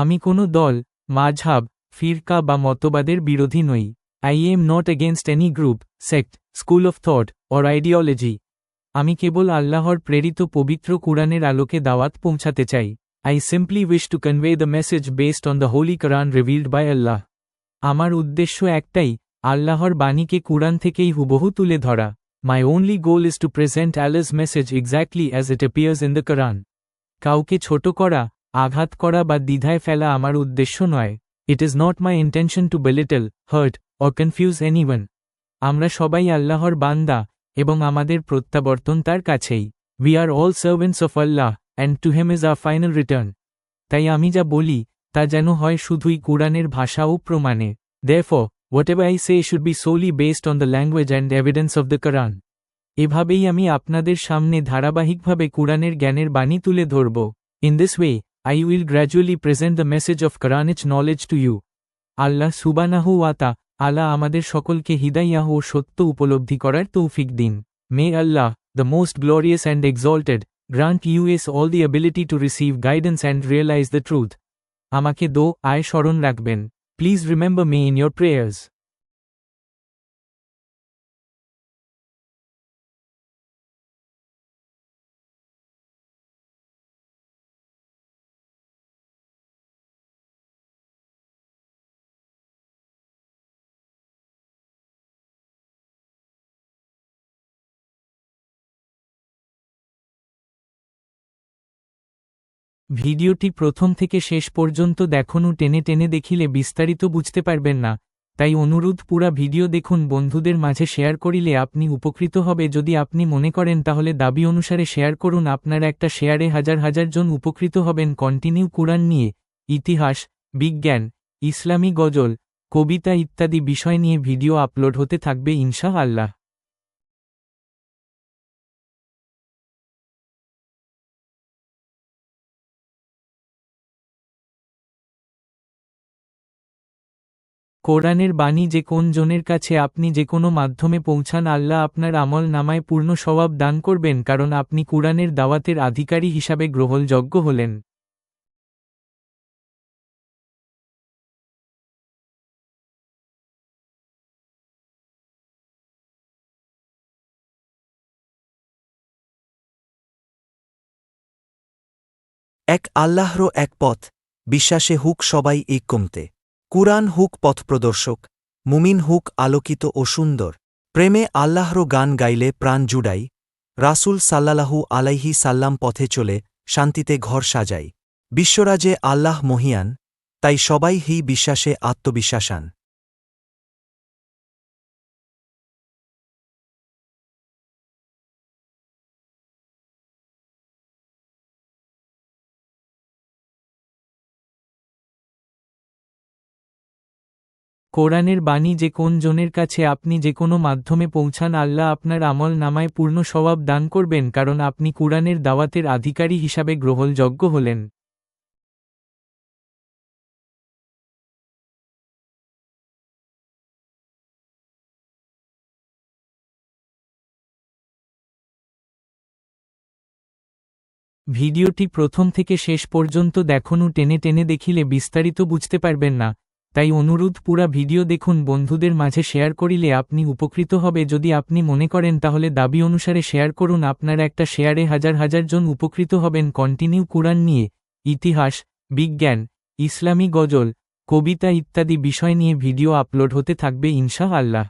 আমি কোনো দল, মাঝহাব, ফিরকা বা মতবাদের বিরোধী নই। I am not against any group sect school of thought or ideology আমি কেবল আল্লাহর প্রেরিত পবিত্র কুরআনের আলোকে দাওয়াত পৌঁছাতে চাই। I simply wish to convey the message based on the holy Quran revealed by Allah আমার উদ্দেশ্য একটাই, আল্লাহর বাণীকে কুরআন থেকেই হুবহু তুলে ধরা। My only goal is to present Allah's message exactly as it appears in the Quran কাউকে ছোট করা আঘাত করা বা দ্বিধায় ফেলা আমার উদ্দেশ্য নয়। It is not my intention to belittle hurt or confuse anyone আমরা সবাই আল্লাহর বান্দা এবং আমাদের প্রত্যাবর্তন তার কাছেই। We are all servants of Allah and to him is a final return তাই আমি যা বলি, তা যেন হয় শুধুই কুরআনের ভাষা ও প্রমাণে। Thus whatever I say should be solely based on the language and evidence of the Quran এভাবেই আমি আপনাদের সামনে ধারাবাহিকভাবে কুরআনের জ্ঞানের বাণী তুলে ধরব। In this way I will gradually present the message of Quranic knowledge to you আল্লাহ সুবানাহু ওয়াতা আল্লাহ আমাদের সকলকে হিদাইয়াহ ও সত্য উপলব্ধি করার তৌফিক দিন may Allah the most glorious and exalted grant us all the ability to receive guidance and realise the truth আমাকে দো আয় স্মরণ রাখবেন please remember me in your prayers ভিডিওটি প্রথম থেকে শেষ পর্যন্ত দেখনু টেনে টেনে দেখিলে বিস্তারিত বুঝতে পারবেন না। তাই অনুরোধ, পুরা ভিডিও দেখুন, বন্ধুদের মাঝে শেয়ার করিলে আপনি উপকৃত হবে। যদি আপনি মনে করেন, তাহলে দাবি অনুসারে শেয়ার করুন। আপনার একটা শেয়ারে হাজার হাজার জন উপকৃত হবেন। কন্টিনিউ কুরআন নিয়ে, ইতিহাস, বিজ্ঞান, ইসলামী গজল, কবিতা ইত্যাদি বিষয় নিয়ে ভিডিও আপলোড হতে থাকবে ইনশা আল্লাহ কোরআনের বাণী যে কোন জনের কাছে আপনি যে কোনো মাধ্যমে পৌঁছান, আল্লাহ আপনার আমল নামায় পূর্ণ স্বভাব দান করবেন, কারণ আপনি কুরআনের দাওয়াতের আধিকারী হিসাবে গ্রহণযোগ্য হলেন। এক আল্লাহর এক পথ, বিশ্বাসে হুক সবাই এই কমতে। কুরআন হুক পথপ্রদর্শক, মুমিন হুক আলোকিত ও সুন্দর, প্রেমে আল্লাহর গান গাইলে প্রাণ জুড়াই, রাসুল সাল্লাহু আলাইহি সাল্লাম পথে চলে, শান্তিতে ঘর সাজাই। বিশ্বরাজে আল্লাহ মহিয়ান, তাই সবাই হি বিশ্বাসে আত্মবিশ্বাসান। কোরআনের বাণী যে কোন জনের কাছে আপনি যে কোনো মাধ্যমে পৌঁছান, আল্লাহ আপনার আমল নামায় পূর্ণ স্বভাব দান করবেন, কারণ আপনি কুরআনের দাওয়াতের আধিকারী হিসাবে গ্রহণযোগ্য হলেন। ভিডিওটি প্রথম থেকে শেষ পর্যন্ত দেখনু, টেনে টেনে দেখিলে বিস্তারিত বুঝতে পারবেন না। তাই অনুরোধ পুরা ভিডিও দেখুন, বন্ধুদের মাঝে শেয়ার করিলে আপনি উপকৃত হবে। যদি আপনি মনে করেন, তাহলে দাবি অনুসারে শেয়ার করুন, আপনার একটা শেয়ারে হাজার হাজার জন উপকৃত হবেন। কন্টিনিউ কুরআন নিয়ে, ইতিহাস, বিজ্ঞান, ইসলামী গজল, কবিতা ইত্যাদি বিষয় নিয়ে ভিডিও আপলোড হতে থাকবে ইনশা আল্লাহ